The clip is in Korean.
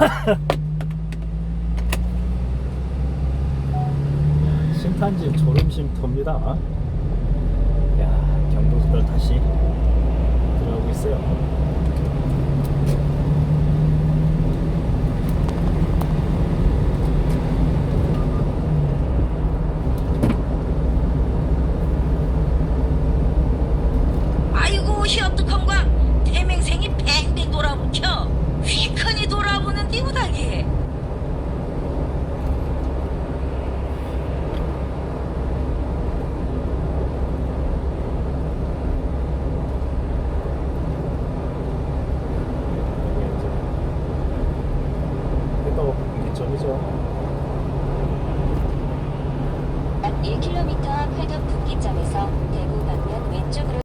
심탄지 졸음쉼터입니다. 야 경보들 다시 들어가고 있어요. 아이고 시어떡한과 있다고 보는 게 점이죠. 1km 앞 회급 분기점에서